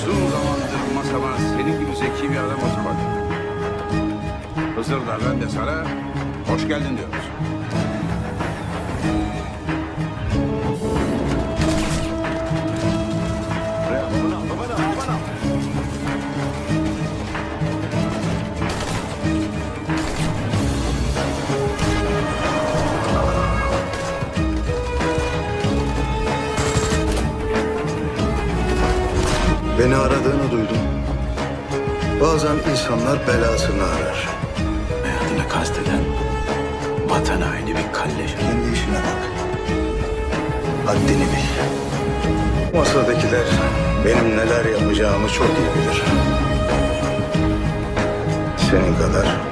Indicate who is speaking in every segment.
Speaker 1: Uzun zamandır masama senin gibi zeki bir adam oturmadı. Hızır da ben de sana hoş geldin diyoruz.
Speaker 2: Beni aradığını duydum. Bazen insanlar belasını arar.
Speaker 3: Hayatına kasteden vatan haini bir kalleş.
Speaker 2: Kendi işine bak. Haddini bil. Masadakiler benim neler yapacağımı çok iyi bilir. Senin kadar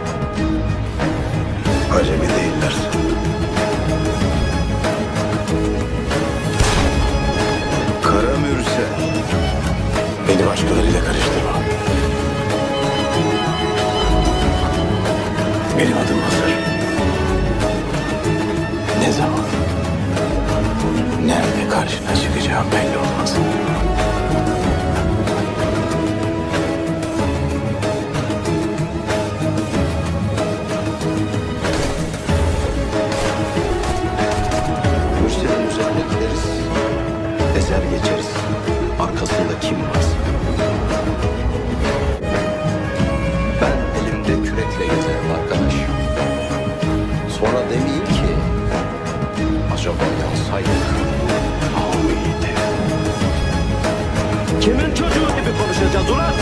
Speaker 3: Beni başkalarıyla karıştırma. Benim adım hazır. Ne zaman? Nerede karşına çıkacağım belli olmaz. Müşterinin üzerine gideriz. Eser geçeriz arkasında kim varsa. Ben elimde kürekle gezerim arkadaş. Sonra demeyeyim ki acaba yansaydık daha mı iyiydi? Kimin çocuğu gibi konuşacağız ulan?